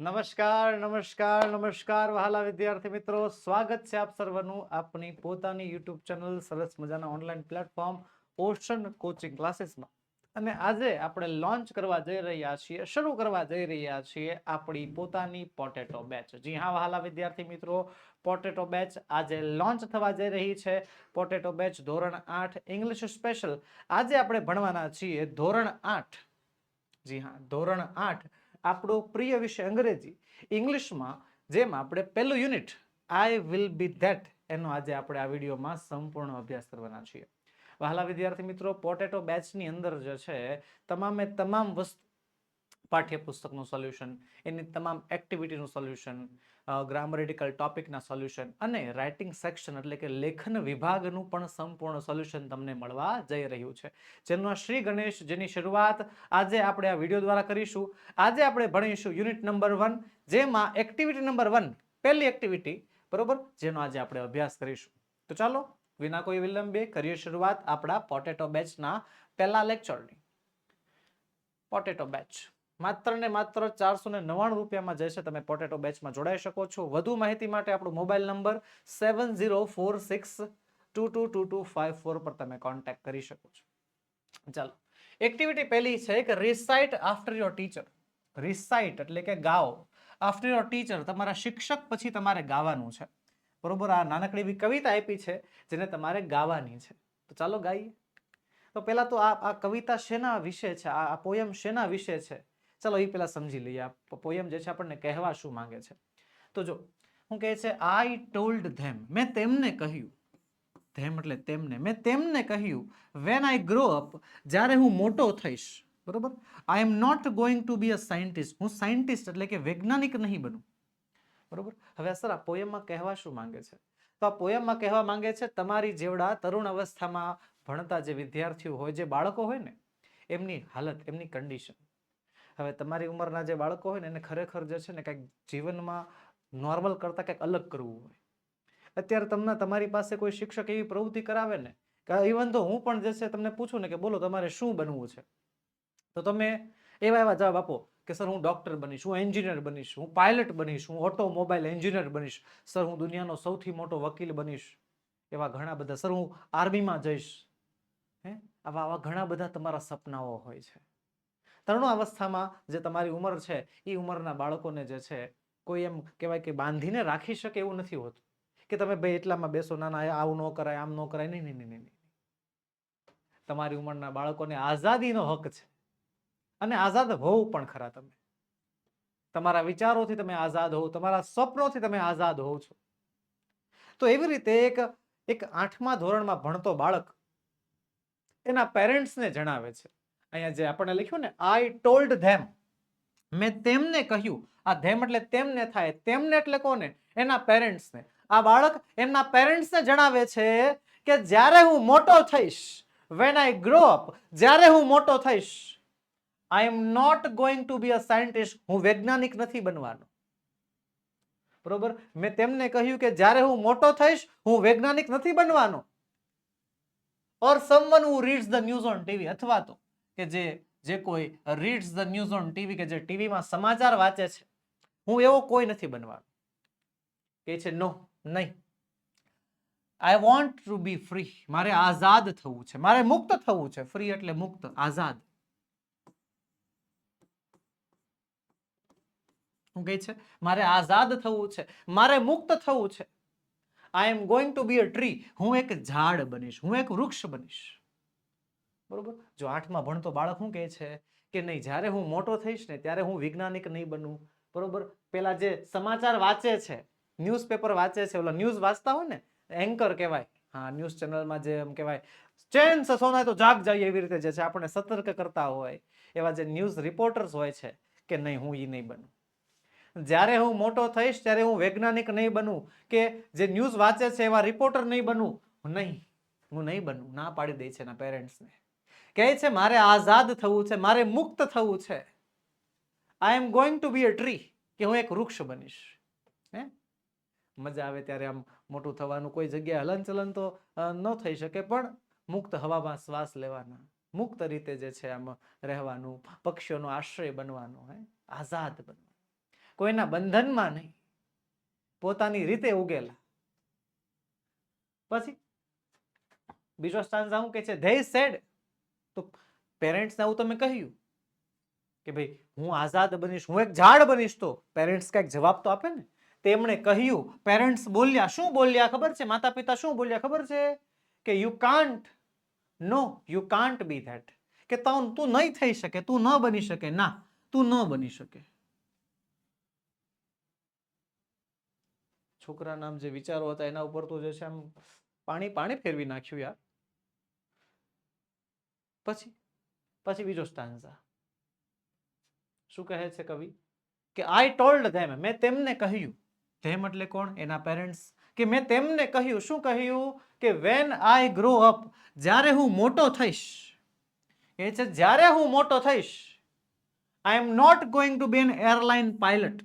નમસ્કાર નમસ્કાર નમસ્કાર, વહાલા વિદ્યાર્થી મિત્રો. સ્વાગત છે આપ સર્વનું આપણી પોતાની યુટ્યુબ ચેનલ સરસ મજાના ઓનલાઈન પ્લેટફોર્મ ઓશન કોચિંગ ક્લાસીસમાં. અને આજે આપણે લોન્ચ કરવા જઈ રહ્યા છીએ, શરૂ કરવા જઈ રહ્યા છીએ આપણી પોતાની પોટેટો બેચ. જી હા, વહાલા વિદ્યાર્થી મિત્રો, પોટેટો બેચ આજે લોન્ચ થવા જઈ રહી છે. પોટેટો બેચ ધોરણ આઠ ઇંગ્લિશ સ્પેશિયલ. આજે આપણે ભણવાના છીએ ધોરણ આઠ. જી હા, ધોરણ આઠ આપણો પ્રિય વિષય અંગ્રેજી. ઇંગ્લિશમાં જેમ આપણે પહેલું unit I will be that એનો આજે આપણે આ વિડીયોમાં સંપૂર્ણ અભ્યાસ કરવાના છીએ. વહાલા વિદ્યાર્થી મિત્રો, પોટેટો બેચની અંદર જે છે, તમામે તમામ વસ્તુ પાઠ્યપુસ્તકનું સોલ્યુશન એની તમામ એક્ટિવિટીનું સોલ્યુશન ગ્રામરેટિકલ ટોપિકના સોલ્યુશન અને રાઇટિંગ સેક્શન એટલે કે લેખન વિભાગનું પણ સંપૂર્ણ સોલ્યુશન તમને મળવા જઈ રહ્યું છે. જેનો શ્રી ગણેશ જેની શરૂઆત આજે આપણે આ વીડિયો દ્વારા કરીશું. આજે આપણે ભણીશું યુનિટ નંબર વન જેમાં એક્ટિવિટી નંબર વન પહેલી એક્ટિવિટી બરોબર, જેનો આજે આપણે અભ્યાસ કરીશું. તો ચાલો, વિના કોઈ વિલંબે કરીએ શરૂઆત આપણા પોટેટો બેચના પહેલા લેક્ચરની પોટેટો બેચ માત્ર ને માત્ર ચારસો ને નવ્વાણું રૂપિયામાં જે છે તમે પોટેટો બેચમાં જોડાઈ શકો છો. વધુ માહિતી માટે આપણો mobile number seven zero four six two two two two five four પર તમે કોન્ટેક્ટ કરી શકો છો. ચાલો, એક્ટિવિટી પહેલી છે કે recite after your teacher recite એટલે કે ગાઓ. આફ્ટર યોર ટીચર તમારા શિક્ષક પછી તમારે ગાવાનું છે. બરોબર, આ નાનકડી એવી કવિતા આપી છે જેને તમારે ગાવાની છે. તો ચાલો ગાઈએ. તો પહેલાં તો આ આ કવિતા શેના વિશે છે? આ પોયમ શેના વિશે છે? ચાલો એ પહેલાં સમજી લઈએ. આ પોયમ જે છે આપણને કહેવા શું માંગે છે? તો જો, હું કહે છે આઈ ટોલ્ડ ધેમ મેં તેમને કહ્યું. ધેમ એટલે તેમને. મેં તેમને કહ્યું વેન આઈ ગ્રો અપ જ્યારે હું મોટો થઈશ, બરોબર? I am not going to be a scientist હું સાયન્ટિસ્ટ એટલે કે વૈજ્ઞાનિક નહીં બનું. બરોબર? હવે સર, આ પોયમમાં કહેવા શું માંગે છે? તો આ પોયમમાં કહેવા માંગે છે, તમારી જેવડા તરુણ અવસ્થામાં ભણતા જે વિદ્યાર્થીઓ હોય, જે બાળકો હોય ને, એમની હાલત, એમની કન્ડિશન હવે તમારી ઉંમરના જે બાળકો હોય ને, એને ખરેખર જે છે ને કંઈક જીવનમાં નોર્મલ કરતાં કંઈક અલગ કરવું હોય. અત્યારે તમને તમારી પાસે કોઈ શિક્ષક એવી પ્રવૃત્તિ કરાવે ને, કે ઇવન તો હું પણ જે છે તમને પૂછું ને કે બોલો તમારે શું બનવું છે? તો તમે એવા એવા જવાબ આપો કે, સર, હું ડૉક્ટર બનીશ, હું એન્જિનિયર બનીશ, હું પાયલટ બનીશ, હું ઓટોમોબાઈલ એન્જિનિયર બનીશ, સર, હું દુનિયાનો સૌથી મોટો વકીલ બનીશ. એવા ઘણા બધા, સર, હું આર્મીમાં જઈશ. હે? આવા આવા ઘણા બધા તમારા સપનાઓ હોય છે. તરુણ અવસ્થામાં જે તમારી ઉંમર છે એ ઉંમરના બાળકોને જે છે, કોઈ એમ કહેવાય કે બાંધીને રાખી શકે એવું નથી હોતું. કે તમે ભાઈ એટલામાં બેસો, ના ના આવું ન કરાય, આમ ન કરાય. નહીં નહીં નહીં નહીં. તમારી ઉંમરના બાળકોને આઝાદીનો હક છે. અને આઝાદ હોવ પણ ખરા તમે. તમારા વિચારોથી તમે આઝાદ હોવ, તમારા સ્વપ્નોથી તમે આઝાદ હોવ છો. તો એવી રીતે એક એક આઠમા ધોરણમાં ભણતો બાળક એના પેરેન્ટ્સને જણાવે છે. અહીંયા જે આપણને લખ્યું ને આઈ ટોલ્ડ ધેમ મેં તેમને કહ્યું. આ ધેમ એટલે તેમને થાય. તેમને એટલે કોને? એના પેરેન્ટ્સને. આ બાળક એમના પેરેન્ટ્સને જણાવે છે કે, જ્યારે હું મોટો થઈશ વેન આઈ ગ્રો અપ જ્યારે હું મોટો થઈશ I am not going to be a scientist હું વૈજ્ઞાનિક નથી બનવાનો. બરોબર? મેં તેમને કહ્યું કે, જ્યારે હું મોટો થઈશ, હું વૈજ્ઞાનિક નથી બનવાનો. Or someone who reads the news on TV અથવા તો. કે જે જે કોઈ reads the news on TV કે જે ટીવીમાં સમાચાર વાંચે છે, હું એવો કોઈ નથી બનવાનો. કે છે નો નહીં. I want to be free મારે આઝાદ થવું છે. મારે મુક્ત થવું છે. ફ્રી એટલે મુક્ત, આઝાદ. શું કહે છે? મારે આઝાદ થવું છે. મારે મુક્ત થવું છે. I am going to be a tree હું એક ઝાડ બનીશ. હું એક વૃક્ષ બનીશ. બરોબર? જો આઠમાં ભણતો બાળક શું કહે છે કે નહીં, જ્યારે હું મોટો થઈશ ને ત્યારે હું વૈજ્ઞાનિક નહીં બનું, બરોબર? પેલા જે સમાચાર વાંચે છે, ન્યૂઝપેપર વાંચે છે, ઓલા ન્યૂઝ વાંચતા હોય ને, એન્કર કહેવાય. હા, ન્યૂઝ ચેનલમાં જે એમ કહેવાય, ચેન સોનાય તો જાગ જાય એવી રીતે જે છે, આપણને સતર્ક કરતા હોય એવા જે ન્યૂઝ રિપોર્ટર્સ હોય છે કે નહીં, હું એ નહીં બનું. જ્યારે હું મોટો થઈશ, ત્યારે હું વૈજ્ઞાનિક નહીં બનું કે જે ન્યૂઝ વાંચે છે એવા રિપોર્ટર નહીં બનું. નહીં, હું નહીં બનું. ના પાડી દે છે એના પેરેન્ટ્સને કહે છે, મારે આઝાદ થવું છે, મારે મુક્ત થવું છે. I am going to be a tree કે હું એક વૃક્ષ બનીશ. હે? મજા આવે ત્યારે આમ મોટું થવાનું. કોઈ જગ્યાએ હલનચલન તો ન થઈ શકે, પણ મુક્ત હવામાં શ્વાસ લેવાના. મુક્ત રીતે જે છે આમ રહેવાનું, પક્ષીઓનો આશ્રય બનવાનો, હે? આઝાદ બનવાનું. કોઈના બંધનમાં નહીં. પોતાની રીતે ઉગેલા. પછી બીજો સ્ટાન્ઝા શું કે છે? ધે સેડ તો પેરેન્ટ્સને આવું તમે કહ્યું કે ભાઈ, હું આઝાદ બનીશ, હું એક ઝાડ બનીશ તો પેરેન્ટ્સ કંઈક જવાબ તો આપે ને? તેમણે કહ્યું, પેરેન્ટ્સ બોલ્યા, શું બોલ્યા ખબર છે? માતા પિતા શું બોલ્યા ખબર છે? કે you can't no you can't be that કે તું તું નહીં થઈ શકે, તું ન બની શકે, ના, તું ન બની શકે. છોકરા નામ જે વિચારો હતા, એના ઉપર તો જે છે આમ પાણી પાણી ફેરવી નાખ્યું યાર. પછી પછી બીજો સ્ટાન્ઝા શું કહે છે કવિ? કે આઈ ટોલ્ડ ધેમ મેં તેમને કહ્યું. ધેમ એટલે કોણ? એના પેરેન્ટ્સ કે મેં તેમને કહ્યું. શું કહ્યું? કે વેન આઈ ગ્રો અપ જ્યારે હું મોટો થઈશ. એ છે, જ્યારે હું મોટો થઈશ I am not going to be an airline pilot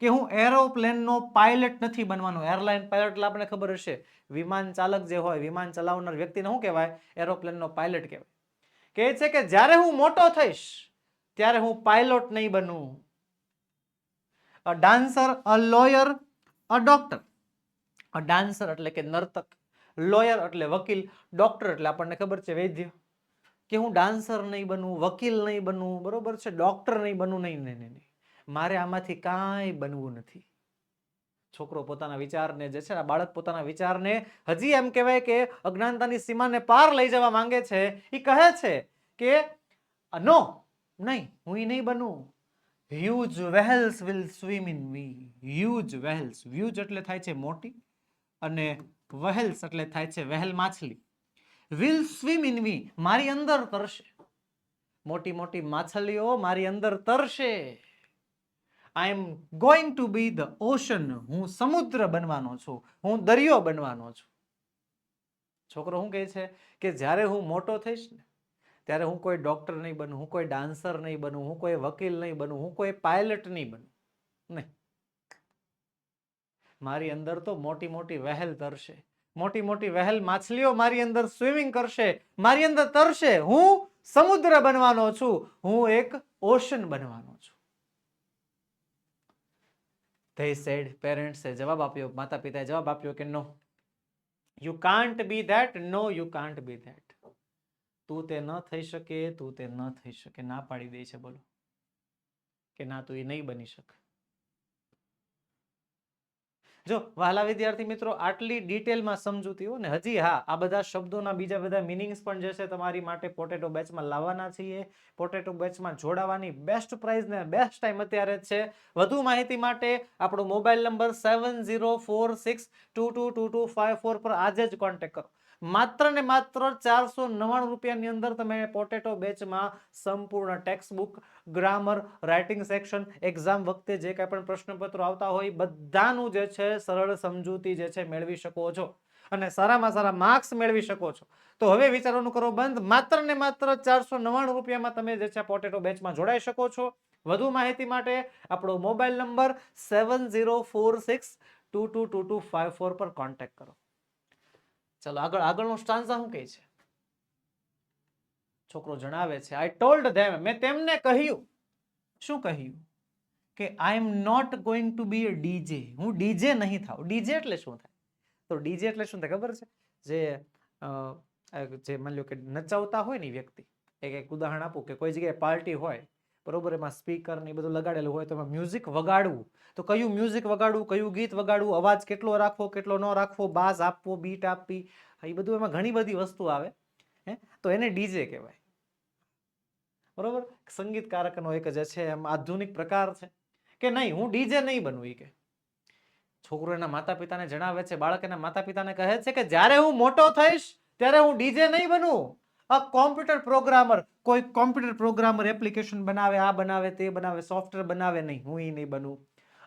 કે હું એરોપ્લેનનો પાયલટ નથી બનવાનો. એરલાઇન પાયલટ એટલે આપણે ખબર હશે, વિમાન ચાલક જે હોય, વિમાન ચલાવનાર વ્યક્તિને શું કહેવાય? એરોપ્લેનનો પાયલટ કહેવાય. કહે છે કે જ્યારે હું મોટો થઈશ, ત્યારે હું પાયલોટ નહીં બનું a dancer a lawyer a doctor a dancer એટલે કે નર્તક. લોયર એટલે વકીલ. ડોક્ટર એટલે આપણને ખબર છે વૈદ્ય. કે હું ડાન્સર નહીં બનવું, વકીલ નહીં બનવું, બરોબર છે? ડોક્ટર નહીં નહીં નહીં નહીં નહીં. મારે આમાંથી કાંઈ બનવું નથી. છોકરો પોતાના વિચારને જે છે બાળક પોતાના વિચારને હજી એમ કહેવાય કે અજ્ઞાનતાની સીમાને પાર લઈ જવા માંગે છે. એ કહે છે કે નો, નહીં, હું એ નહીં બનું. Huge whales will swim in we huge whales huge એટલે થાય છે મોટી અને વહેલ્સ એટલે થાય છે વહેલ માછલી. વિલ સ્વિમ ઇન વી મારી અંદર તરશે. મોટી મોટી માછલીઓ મારી અંદર તરશે. I am going to be the ocean હું સમુદ્ર બનવાનો છું. હું દરિયો બનવાનો છું. છોકરો શું કહે છે? કે જ્યારે હું મોટો થઈશ ને, ત્યારે હું કોઈ ડૉક્ટર નહીં બનું, હું કોઈ ડાન્સર નહીં બનું, હું કોઈ વકીલ નહીં બનું, હું કોઈ પાયલટ નહીં બનું. નહીં. મારી અંદર તો મોટી મોટી વહેલ તરશે. મોટી મોટી વહેલ માછલીઓ મારી અંદર સ્વિમિંગ કરશે. મારી અંદર તરશે. હું સમુદ્ર બનવાનો છું. હું એક ઓશન બનવાનો છું. They સેડ પેરેન્ટ્સે જવાબ આપ્યો માતા પિતાએ જવાબ આપ્યો કે no you can't be that no you can't be that તું તે ન થઈ શકે, તું તે ન થઈ શકે. ના પાડી દે છે, બોલો. કે ના, તું એ નહીં બની શકે. જો વહાલા વિદ્યાર્થી મિત્રો, આટલી ડિટેલમાં સમજૂતી હોય ને હજી હા, આ બધા શબ્દોના બીજા બધા મિનિંગ્સ પણ જે છે તમારી માટે પોટેટો બેચમાં લાવવાના છીએ. પોટેટો બેચમાં જોડાવાની બેસ્ટ પ્રાઇઝ ને બેસ્ટ ટાઈમ અત્યારે જ છે. વધુ માહિતી માટે આપણો મોબાઈલ નંબર સેવન પર આજે જ કોન્ટેક્ટ કરો. માત્ર ને માત્ર ચારસો નવ્વાણું રૂપિયાની અંદર તમે પોટેટો બેચમાં સંપૂર્ણ textbook grammar writing section exam વખતે જે કાંઈ પણ પ્રશ્નપત્રો આવતા હોય, બધાનું જે છે સરળ સમજૂતી જે છે મેળવી શકો છો. અને સારામાં સારા માર્ક્સ મેળવી શકો છો. તો હવે વિચારવાનું કરો બંધ. માત્ર ને માત્ર ચારસો નવ્વાણું રૂપિયામાં તમે જે છે પોટેટો બેચમાં જોડાઈ શકો છો. વધુ માહિતી માટે આપણો mobile number seven zero four six two two two two five four પર કોન્ટેક્ટ કરો. ચલો, આગળ, આગળનો સ્ટાન્સા શું કહે છે? છોકરો જણાવે છે આઈ ટોલ્ડ ધેમ મેં તેમને કહ્યું. શું કહ્યું? કે I am not going to be a DJ હું ડીજે નહીં થાઉં. ડીજે એટલે શું થાય? તો ડીજે એટલે શું થાય ખબર છે? જે જે માની લો કે નચાવતા હોય ને વ્યક્તિ, એક એક ઉદાહરણ આપું કે કોઈ જગ્યાએ પાર્ટી હોય બરોબર? એમાં સ્પીકર ને એ બધું લગાડેલું હોય તો એમાં મ્યુઝિક વગાડવું. તો કયું મ્યુઝિક વગાડવું, કયું ગીત વગાડવું, અવાજ કેટલો રાખવો, કેટલો ન રાખવો, બાસ આપવો બીટ આપવી એ બધું એમાં ઘણી બધી વસ્તુ આવે, હે? તો એને ડીજે કહેવાય. બરોબર? સંગીતકારકનો એક જે છે, એમ આધુનિક પ્રકાર છે. કે નહીં, હું ડીજે નહીં બનવું એ કે. છોકરો એના માતા પિતાને જણાવે છે, બાળક એના માતા પિતાને કહે છે કે જ્યારે હું મોટો થઈશ, ત્યારે હું ડીજે નહીં બનું. અ કોમ્પ્યુટર પ્રોગ્રામર કોઈ કોમ્પ્યુટર પ્રોગ્રામર એપ્લિકેશન બનાવે, આ બનાવે, તે બનાવે સોફ્ટવેર બનાવે નહીં, હું એ નહીં બનું.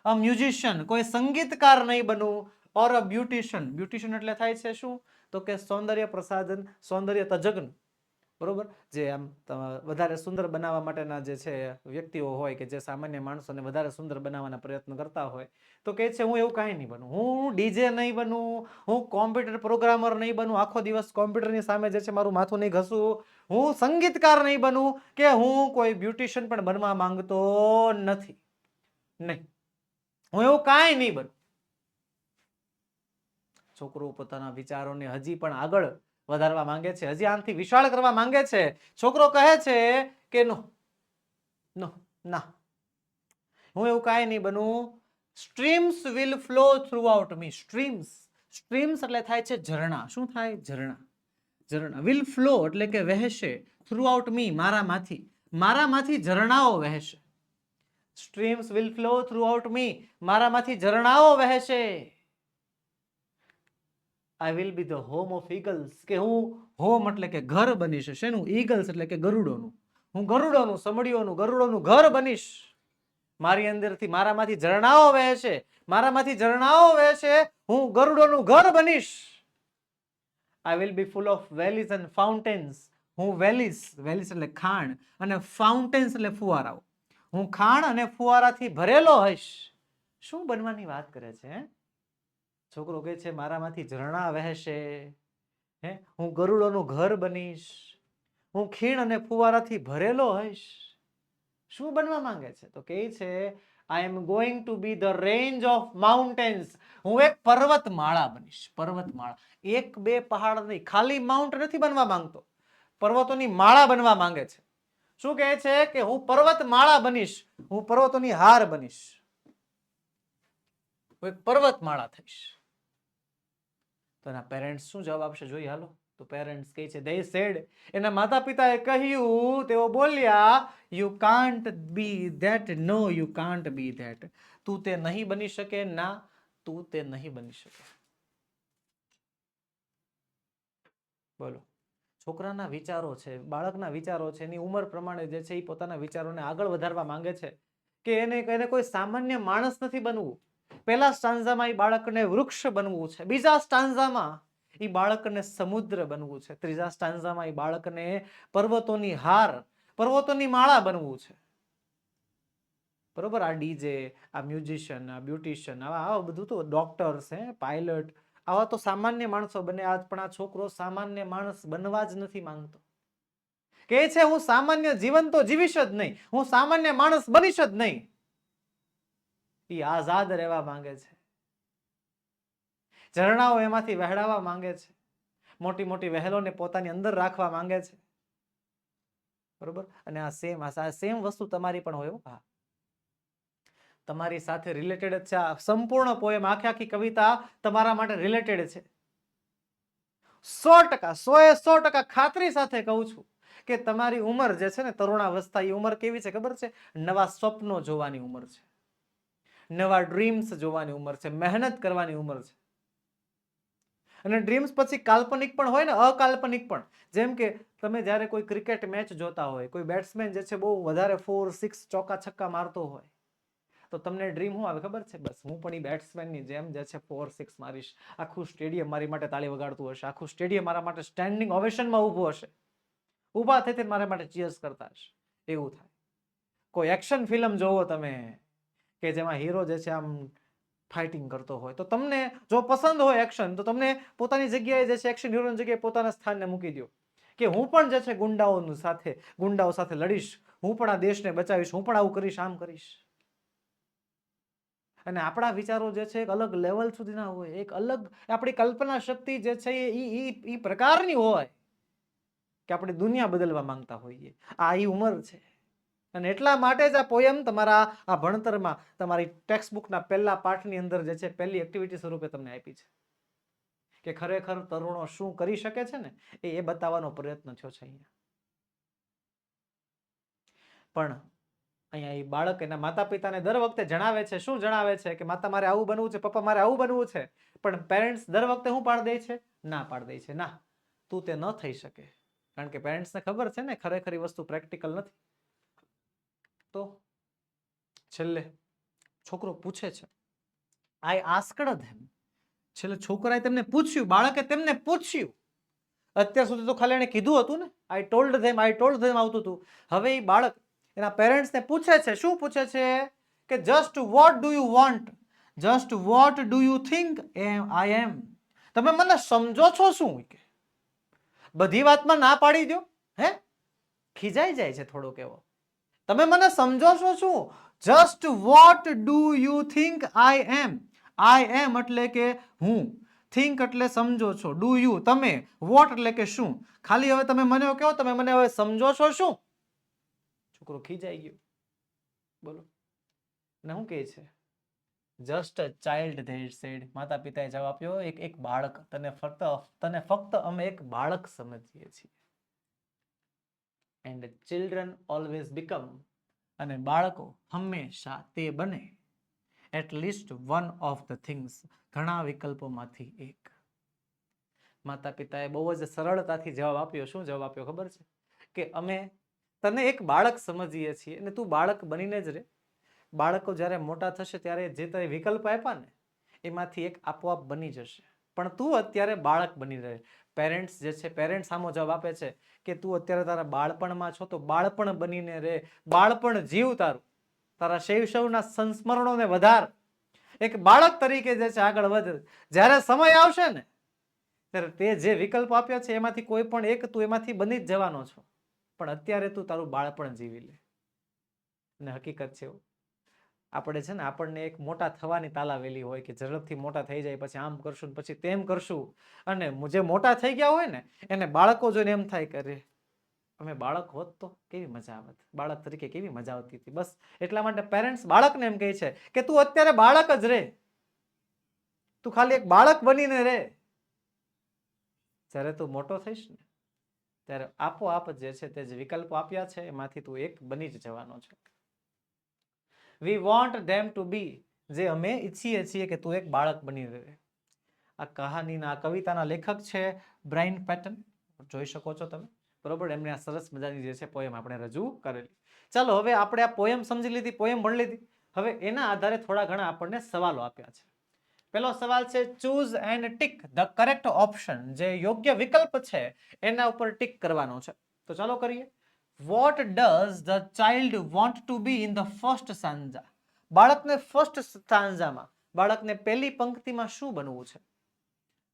અ મ્યુઝિશિયન કોઈ સંગીતકાર નહીં બનવું ઓર અ બ્યુટિશિયન બ્યુટિશિયન એટલે થાય છે શું? તો કે સૌંદર્ય પ્રસાધન, સૌંદર્ય તજજ્ઞ. બરોબર? જે આમ વધારે સુંદર બનાવવા માટેના જે છે વ્યક્તિઓ હોય કે જે સામાન્ય માણસોને વધારે સુંદર બનાવવાના પ્રયત્ન કરતા હોય, તો કે છે, હું એવું કાંઈ નહીં બનું. હું ડીજે નહીં બનું. હું કોમ્પ્યુટર પ્રોગ્રામર નહીં બનું. આખો દિવસ કોમ્પ્યુટરની સામે જે છે મારું માથું નહીં ઘસું હું સંગીતકાર નહીં બનું કે હું કોઈ બ્યુટિશિયન પણ બનવા માંગતો નથી. નહીં. હું એવું કાંઈ નહીં બનું. છોકરો પોતાના વિચારોને હજી પણ આગળ વધારવા માંગે છે. હજી આનાથી વિશાળ કરવા માંગે છે. છોકરો કહે છે કે નો નો, ના. હું એવું કાંઈ નહીં બનું. Streams will flow throughout me. Streams streams એટલે થાય છે ઝરણા. શું થાય? ઝરણા. ઝરણા. વિલ ફ્લો એટલે કે વહેશે થ્રુ આઉટ મી, મારામાંથી. મારામાંથી ઝરણાઓ વહેશે. Streams will flow throughout me. મારામાંથી ઝરણાઓ વહેશે. I will be the home of eagles કે હું હોમ એટલે કે ઘર બનીશ. શેનું? ઈગલ્સ એટલે કે ગરુડોનું. હું ગરુડોનું, સમડીઓનું, ગરુડોનું ઘર બનીશ. મારી અંદરથી મારામાંથી ઝરણાઓ વહેશે. મારામાંથી ઝરણાઓ વહેશે. હું ગરુડોનું ઘર બનીશ. I will be full of valleys and fountains હું વેલીસ વેલીસ એટલે ખાણ અને ફાઉન્ટેન્સ એટલે ફુવારાઓ. હું ખાણ અને ફુવારાથી ભરેલો હઈશ. શું બનવાની વાત કરે છે? છોકરો કહે છે, મારામાંથી ઝરણા વહેશે. હે? હું ગરુડોનું ઘર બનીશ. હું ખીણ અને ફુવારાથી ભરેલો હઈશ. શું બનવા માંગે છે? તો કહે છે I am going to be the range of mountains હું એક પર્વતમાળા બનીશ, પર્વતમાળા. એક બે પહાડ નહીં, ખાલી માઉન્ટ નથી બનવા માંગતો. પર્વતોની માળા બનવા માંગે છે. શું કહે છે કે, હું પર્વતમાળા બનીશ. હું પર્વતોની હાર બનીશ. હું એક પર્વતમાળા થઈશ. તો એના પેરેન્ટ્સ શું જવાબ આપશે? જોઈએ, હાલો. તો પેરેન્ટ્સ કહે છે દે સેડ એના માતા પિતાએ કહ્યું, તેઓ બોલ્યા you can't be that no you can't be that તું તે નહીં બની શકે, ના, તું તે નહીં બની શકે. બોલો. છોકરાના વિચારો છે, બાળકના વિચારો છે, એની ઉંમર પ્રમાણે જે છે એ પોતાના વિચારોને આગળ વધારવા માંગે છે કે એને એને કોઈ સામાન્ય માણસ નથી બનવું. પહેલા સ્ટાન્ઝામાં એ બાળકને વૃક્ષ બનવું છે. બીજા સ્ટાન્ઝામાં એ બાળકને સમુદ્ર બનવું છે. ત્રીજા સ્ટાન્ઝામાં એ બાળકને પર્વતોની હાર, પર્વતોની માળા બનવું છે. બરોબર? આ ડીજે આ મ્યુઝિશિયન, આ બ્યુટિશિયન, આવા આવા બધું તો ડોક્ટર્સ, હે, પાયલટ, આવા તો સામાન્ય માણસો બને. આજ પણ આ છોકરો સામાન્ય માણસ બનવા જ નથી માંગતો. કે છે, હું સામાન્ય જીવન તો જીવીશ જ નહીં. હું સામાન્ય માણસ બનીશ જ નહીં. એ આઝાદ રહેવા માંગે છે. ઝરણાઓ એમાંથી વહેડાવા માંગે છે. મોટી મોટી વહેલોને પોતાની અંદર રાખવા માંગે છે. બરોબર? અને આ સેમ આ સેમ વસ્તુ તમારી પણ હોય હા. તમારી સાથે રિલેટેડ છે. આ સંપૂર્ણ પોએમ આખી આખી કવિતા તમારા માટે રિલેટેડ છે. સો ટકા સો એ સો ટકા ખાતરી સાથે કહું છું કે તમારી ઉંમર જે છે ને, તરુણાવસ્થા, એ ઉંમર કેવી છે ખબર છે? નવા સ્વપ્નો જોવાની ઉંમર છે. નવા ડ્રીમ્સ જોવાની ઉંમર છે, મહેનત કરવાની ઉંમર છે. અને ડ્રીમ્સ પછી કાલ્પનિક પણ હોય ને, અકાલ્પનિક પણ. જેમ કે તમે જ્યારે કોઈ ક્રિકેટ મેચ જોતા હોય, કોઈ બેટ્સમેન જે છે બહુ વધારે ફોર સિક્સ ચોકા છક્કા મારતો હોય, તો તમને ડ્રીમ શું આવે ખબર છે? બસ હું પણ એ બેટ્સમેનની જેમ જે છે ફોર સિક્સ મારીશ. આખું સ્ટેડિયમ મારી માટે તાળી વગાડતું હશે. આખું સ્ટેડિયમ મારા માટે સ્ટેન્ડિંગ ઓવેશનમાં ઊભું હશે. ઊભા થઈ થઈને મારા માટે ચીયર્સ કરતા હશે. એવું થાય. કોઈ એક્શન ફિલ્મ જોવો તમે. કે જેમાં હીરો જે છે આમ ફાઇટિંગ કરતો હોય. તો તમને જો પસંદ હોય એક્શન તો તમને પોતાની જગ્યાએ જે છે એક્શન હીરોની જગ્યાએ પોતાના સ્થાનને મૂકી દો કે હું પણ જે છે ગુંડાઓનું સાથે, ગુંડાઓ સાથે લડીશ. હું પણ આ દેશને બચાવીશ. હું પણ આવું કરીશ, આમ કરીશ. અને આપણા વિચારો જે છે એક અલગ લેવલ સુધીના હોય. એક અલગ આપણી કલ્પના શક્તિ જે છે એ ઈ પ્રકારની હોય કે આપણે દુનિયા બદલવા માંગતા હોઈએ. આ એ ઉંમર છે. અને એટલા માટે જ આ પોયમ તમારા, આ ભણતરમાં, તમારી ટેક્સ્ટ બુકના પહેલા પાઠની અંદર જે છે, પહેલી એક્ટિવિટી સ્વરૂપે તમને આપી છે. કે ખરેખર તરુણો શું કરી શકે છે ને, એ એ બતાવવાનો પ્રયત્ન થયો છે અહીંયા. પણ અહીંયા એ બાળક એના માતા પિતાને દર વખતે જણાવે છે, શું જણાવે છે? કે માતા મારે આવું બનવું છે, પપ્પા મારે આવું બનવું છે. પણ પેરેન્ટ્સ દર વખતે શું પાડ દે છે? ના પાડ દે છે. ના, તું તે ન થઈ શકે. કારણ કે પેરેન્ટ્સને ખબર છે ને, ખરેખર એ વસ્તુ પ્રેક્ટિકલ નથી. તો છેલ્લે છોકરો પૂછે છે આઈ આસ્કડ ધેમ છેલ્લે છોકરાએ તેમને પૂછ્યું, બાળકે તેમને પૂછ્યું. અત્યાર સુધી તો ખાલી એણે કીધું હતું ને આઈ ટોલ્ડ ધેમ આઈ ટોલ્ડ ધેમ આવતું હતું. હવે એ બાળક એના પેરેન્ટ્સને પૂછે છે, શું પૂછે છે? કે just what do you want just what do you think am I am તમે મને સમજો છો શું? કે. બધી વાતમાં ના પાડી દો હે? ખીજાઈ જાય છે થોડોક એવો. તમે મને સમજો છો શું? Just what do you think I am I am એટલે કે હું. થિંક એટલે સમજો છો. ડુ યુ તમે. વોટ એટલે કે શું? ખાલી હવે તમે મને કહો, તમે મને હવે સમજો છો શું? છોકરો ખીજાઈ ગયો. બોલો. ને શું કહે છે? Just a child there said માતા પિતાએ જવાબ આપ્યો, એક એક બાળક. તને ફક્ત તને ફક્ત અમે એક બાળક સમજીએ છીએ. એન્ડ ચિલ્ડ્રન ઓલવેઝ બીકમ અને બાળકો હંમેશા તે બને. At least one of the things ઘણા વિકલ્પોમાંથી એક. માતા પિતાએ બહુ જ સરળતાથી જવાબ આપ્યો. શું જવાબ આપ્યો ખબર છે? કે અમે તને એક બાળક સમજીએ છીએ અને તું બાળક બનીને જ રહે બાળકો જ્યારે મોટા થશે ત્યારે જે તારે વિકલ્પ આપ્યા ને, એમાંથી એક આપોઆપ બની જશે. પણ તું અત્યારે બાળક બની રહે. પેરેન્ટ્સ જે છે પેરેન્ટ્સ સામો જવાબ આપે છે કે તું અત્યારે તારા બાળપણમાં છો, તો બાળપણ બનીને રહે બાળપણ જીવ તારું. તારા શૈશવના સંસ્મરણોને વધાર. એક બાળક તરીકે જે છે, આગળ વધ. જ્યારે સમય આવશે ને, ત્યારે તે જે વિકલ્પ આપ્યા છે, એમાંથી કોઈ પણ એક તું એમાંથી બની જ જવાનો છો. પણ અત્યારે તું તારું બાળપણ જીવી લે. અને હકીકત છે એવું. આપણે છે ને આપણને એક મોટા થવાની તાલાવેલી હોય કે ઝડપથી મોટા થઈ જાય, પછી આમ કરશું ને પછી તેમ કરશું. અને જે મોટા થઈ ગયા હોય ને, એને બાળકો જોઈને એમ થાય કરે અમે બાળક હોત તો કેવી મજા આવત. બાળક તરીકે કેવી મજા આવતી હતી. બસ, એટલા માટે પેરેન્ટ્સ બાળકને એમ કહે છે કે તું અત્યારે બાળક જ રે. તું ખાલી એક બાળક બનીને રે. જ્યારે તું મોટો થઈશ ને, ત્યારે આપોઆપ જે છે તે જે વિકલ્પો આપ્યા છે. એમાંથી તું એક બની જ જવાનો છે. We want them to be જે અમે ઈચ્છીએ છીએ કે તું એક બાળક બની રહે. આ કહાનીના કવિતાના લેખક છે બ્રાઇન પેટન. જોઈ શકો છો તમે. બરોબર? એમને આ સરસ મજાની જે છે પોયમ આપણે રજૂ કરેલી. ચાલો, હવે આપણે આ પોયમ સમજી લીધી, પોયમ ભણી લીધી. હવે એના આધારે થોડા ઘણા આપણને સવાલો આપ્યા છે. પહેલો સવાલ છે choose and tick the correct option જે યોગ્ય વિકલ્પ છે, એના ઉપર ટિક કરવાનો છે. તો ચાલો કરીએ. What does the child want to be in the first stanza બાળકને ફર્સ્ટ સાંજામાં બાળકને પહેલી પંક્તિમાં શું બનવું છે?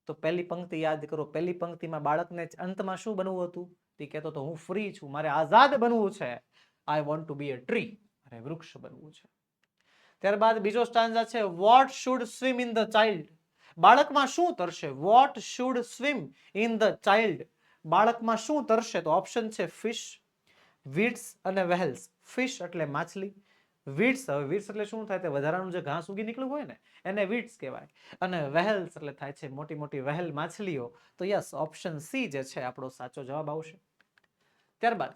તો પહેલી પંક્તિ યાદ કરો. પહેલી પંક્તિમાં બાળકને અંતમાં શું બનવું હતું? તે કહેતો તો હું ફ્રી છું. મારે આઝાદ બનવું છે. I want to be a tree મારે વૃક્ષ બનવું છે. ત્યારબાદ બીજો સ્ટાન્ઝા છે what should swim in the child બાળકમાં શું તરશે? What should swim in the child બાળકમાં શું તરશે? તો ઓપ્શન છે ફિશ વીટ્સ અને વહેલ્સ, ફિશ એટલે માછલી. વીટ્સ હવે વીટ્સ એટલે શું થાય? તે વધારાનું જે ઘાસ ઉગી નીકળ્યું હોય ને, એને વીટ્સ કહેવાય. અને વહેલ્સ એટલે થાય છે મોટી મોટી વહેલ માછલીઓ. તો યસ, ઓપ્શન સી જે છે, આપણો સાચો જવાબ આવશે. ત્યારબાદ,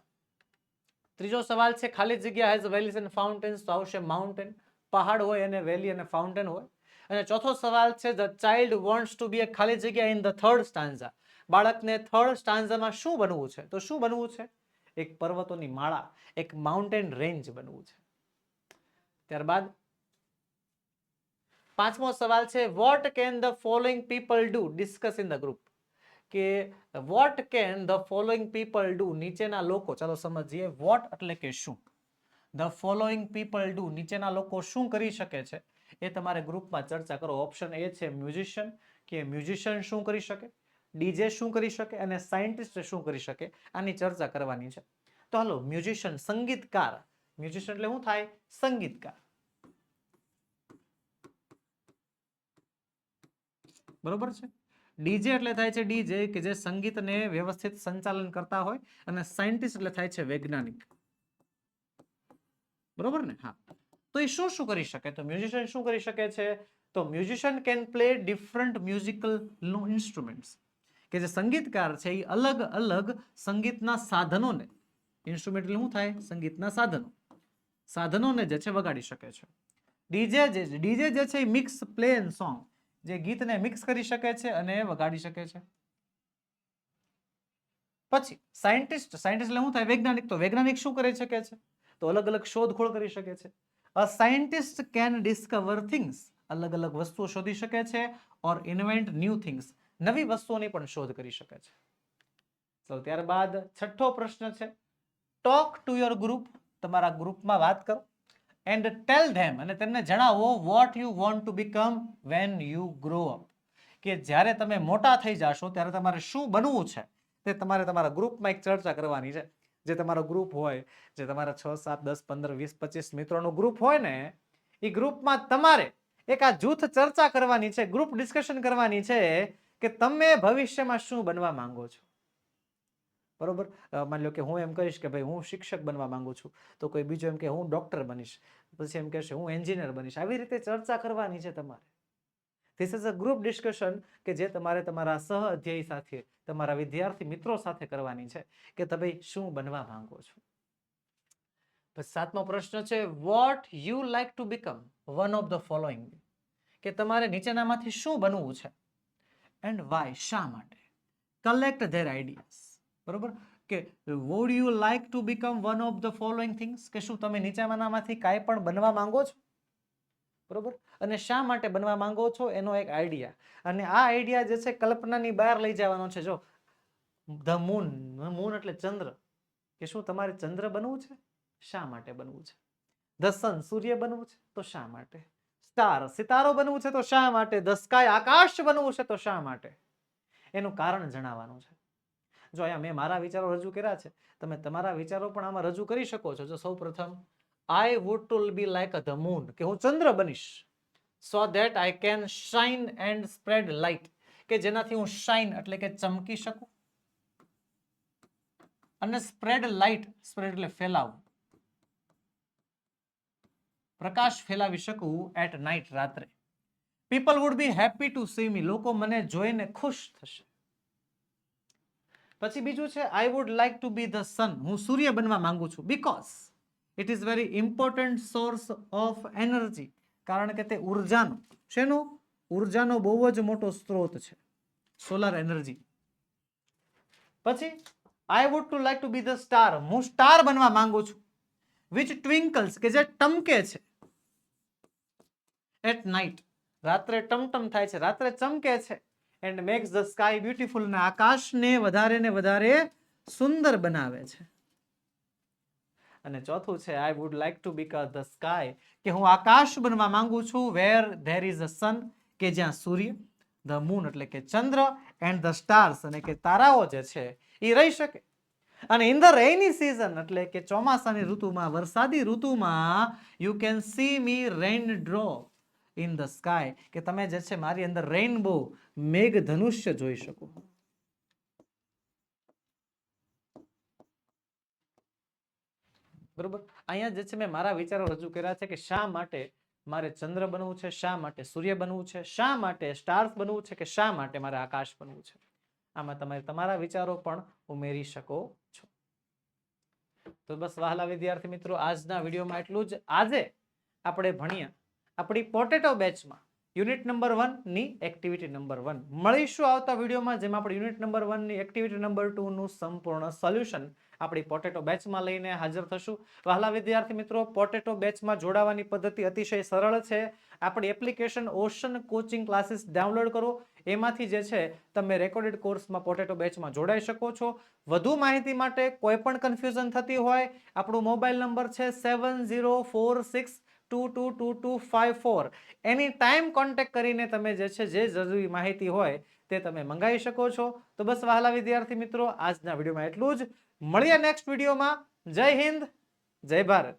ત્રીજો સવાલ છે, ખાલી જગ્યા હેઝ વેલીસ એન્ડ ફાઉન્ટેન્સ તો આવશે માઉન્ટેન પહાડ હોય અને વેલી અને ફાઉન્ટેન હોય. અને ચોથો સવાલ છે the child wants to be a ખાલી જગ્યા ઇન ધ થર્ડ સ્ટાન્ઝા બાળકને થર્ડ સ્ટાન્ઝામાં શું બનવું છે? તો શું બનવું છે? એક પર્વતોની માળા, એક માઉન્ટેન રેન્જ બનવું છે. ત્યારબાદ પાંચમો સવાલ છે what can the following people do discuss in the group કે what can the following people do નીચેના લોકો, ચાલો સમજીએ વોટ એટલે કે શું? ધ ફોલોઈંગ પીપલ ડુ નીચેના લોકો શું કરી શકે છે? એ તમારે ગ્રુપમાં ચર્ચા કરો. ઓપ્શન એ છે મ્યુઝિશિયન કે મ્યુઝિશિયન શું કરી શકે? ડીજે શું કરી શકે અને સાયન્ટિસ્ટ શું કરી શકે આની ચર્ચા કરવાની છે. તો હાલો, મ્યુઝિશિયન, સંગીતકાર. મ્યુઝિશિયન એટલે શું થાય? સંગીતકાર. બરોબર છે? ડીજે એટલે થાય છે ડીજે કે જે સંગીતને વ્યવસ્થિત સંચાલન કરતા હોય અને સાયન્ટિસ્ટ એટલે થાય છે વૈજ્ઞાનિક. બરોબર ને? હા. તો એ શું શું કરી શકે? તો મ્યુઝિશિયન શું કરી શકે છે? તો musician can play different musical instruments. કે જે સંગીતકાર છે એ અલગ અલગ સંગીતના સાધનોને ઇન્સ્ટ્રુમેન્ટ શું થાય? સંગીતના સાધનો, સાધનોને જે છે વગાડી શકે છે. ડીજે જે ડીજે જે છે એ મિક્સ પ્લેન સોંગ જે ગીતને મિક્સ કરી શકે છે અને વગાડી શકે છે. પછી સાયન્ટિસ્ટ સાયન્ટિસ્ટ શું થાય? વૈજ્ઞાનિક. તો વૈજ્ઞાનિક શું કરી શકે છે? તો અલગ અલગ શોધખોળ કરી શકે છે. A scientist can discover things અલગ અલગ વસ્તુઓ શોધી શકે છે ઓર ઇન્વેન્ટ ન્યૂ થિંગ્સ નવી વસ્તુઓની પણ શોધ કરી શકે છે. તો ત્યારબાદ છઠ્ઠો પ્રશ્ન છે. ટોક ટુ યોર ગ્રુપ તમારા ગ્રુપમાં વાત કરો. એન્ડ ટેલ ધેમ અને તેમને જણાવો what you want to become when you grow up કે જ્યારે તમે મોટા થઈ જાશો, ત્યારે તમારે શું બનવું છે? તે તમારે તમારા ગ્રુપમાં એક ચર્ચા કરવાની છે. જે તમારો ગ્રુપ હોય, જે તમારા છ, સાત, દસ, પંદર, વીસ, પચીસ મિત્રોનું ગ્રુપ હોય ને, એ ગ્રુપમાં તમારે એક આ જૂથ ચર્ચા કરવાની છે, ગ્રુપ ડિસ્કશન કરવાની છે કે તમે ભવિષ્યમાં શું બનવા માંગો છો? બરોબર? માની લો કે હું એમ કહીશ કે ભાઈ હું શિક્ષક બનવા માંગુ છું, તો કોઈ બીજો એમ કે હું ડોક્ટર બનીશ, પછી એમ કહેશે હું એન્જિનિયર બનીશ. આવી રીતે ચર્ચા કરવાની છે તમારે. This is a group discussion કે જે તમારે તમારા સહ અધ્યાયી સાથે, તમારા વિદ્યાર્થી મિત્રો સાથે કરવાની છે કે તમે શું બનવા માંગો છો? સાતમો પ્રશ્ન છે what you like to become one of the following કે તમારે નીચેનામાંથી શું બનવું છે? એન્ડ વાય શા માટે? કલેક્ટ ધેર આઈડિયાઝ બરોબર? કે would you like to become one of the following things કે શું તમે નીચેમાંનામાંથી કાંઈ પણ બનવા માંગો છો? બરોબર? અને શા માટે બનવા માંગો છો? એનો એક આઈડિયા અને આ આઈડિયા જે છે, કલ્પનાની બહાર લઈ જવાનો છે. જો ધ મૂન મૂન એટલે ચંદ્ર. કે શું તમારે ચંદ્ર બનવું છે? શા માટે બનવું છે? ધ સન સૂર્ય બનવું છે? તો શા માટે? સ્ટાર સિતારો બનવું છે તો શા માટે? દસકાય આકાશ બનવું છે તો શા માટે? એનું કારણ જણાવવાનું છે. જો અહીંયા મેં મારા વિચારો રજૂ કર્યા છે, તમે તમારા વિચારો પણ આમાં રજૂ કરી શકો છો. જો સૌ પ્રથમ I would to be like the moon કે હું ચંદ્ર બનીશ. So that I can shine and spread light કે જેનાથી હું શાઇન એટલે કે ચમકી શકું. અને સ્પ્રેડ લાઇટ સ્પ્રેડ એટલે ફેલાવું. પ્રકાશ ફેલાવી શકું એટ નાઇટ રાત્રે. People would be happy to see me લોકો મને જોઈને ખુશ થશે. પછી બીજું છે I would like to be the sun હું સૂર્ય બનવા માંગુ છું because it is very important source of energy કારણ કે તે ઉર્જાનો, શેનો? ઉર્જાનો બહુ જ મોટો સ્ત્રોત છે. સોલાર એનર્જી પછી I would to like to be the star હું સ્ટાર બનવા માંગુ છું. વિચ ટ્વિંકલ્સ કે જે ટમકે છે. એટ નાઇટ રાત્રે ટમટમ થાય છે, રાત્રે ચમકે છે. And makes the sky beautiful ને આકાશને વધારે ને વધારે સુંદર બનાવે છે. અને ચોથું છે I would like to become the sky કે હું આકાશ બનવા માંગુ છું વેર ધેર ઇઝ અ સન કે જ્યાં સૂર્ય ધ મૂન એટલે કે ચંદ્ર એન્ડ ધ સ્ટાર્સ અને કે તારાઓ જે છે, એ રહી શકે. અને ઇન ધ રેની સિઝન એટલે કે ચોમાસાની ઋતુમાં, વરસાદી ઋતુમાં you can see me rain drop in the sky કે તમે જે છે મારી અંદર રેઇનબો મેઘ ધનુષ્ય જોઈ શકો. બરોબર? અહીંયા જે છે મેં મારા વિચારો રજૂ કર્યા છે કે શા માટે મારે ચંદ્ર બનવું છે, શા માટે સૂર્ય બનવું છે, શા માટે સ્ટાર્સ બનવું છે કે શા માટે મારે આકાશ બનવું છે? આમાં તમે તમારા વિચારો પણ ઉમેરી શકો છો. તો બસ વહાલા વિદ્યાર્થી મિત્રો, આજના વિડીયોમાં એટલું જ. આજે આપણે ભણ્યા આપણી પોટેટો બેચમાં યુનિટ નંબર વનની એક્ટિવિટી નંબર વન. મળીશું આવતા વિડીયોમાં જેમાં આપણે યુનિટ નંબર વનની એક્ટિવિટી નંબર ટુનું સંપૂર્ણ સોલ્યુશન આપણી પોટેટો બેચમાં લઈને હાજર થશું. વહાલા વિદ્યાર્થી મિત્રો, પોટેટો બેચમાં જોડાવાની પદ્ધતિ અતિશય સરળ છે. આપણી application Ocean Coaching Classes download કરો. એમાંથી જે છે, તમે રેકોર્ડેડ કોર્સમાં પોટેટો બેચમાં જોડાઈ શકો છો. વધુ માહિતી માટે કોઈ પણ કન્ફ્યુઝન થતી હોય, આપણો મોબાઈલ નંબર છે seven zero four six two two two two five four any time contact કરીને તમે જે છે, જે જરૂરી માહિતી હોય તે તમે મંગાવી શકો છો. તો બસ વહાલા વિદ્યાર્થી મિત્રો, આજના વિડીયોમાં એટલું જ. મળીએ નેક્સ્ટ વિડીયોમાં. જય હિન્દ, જય ભારત.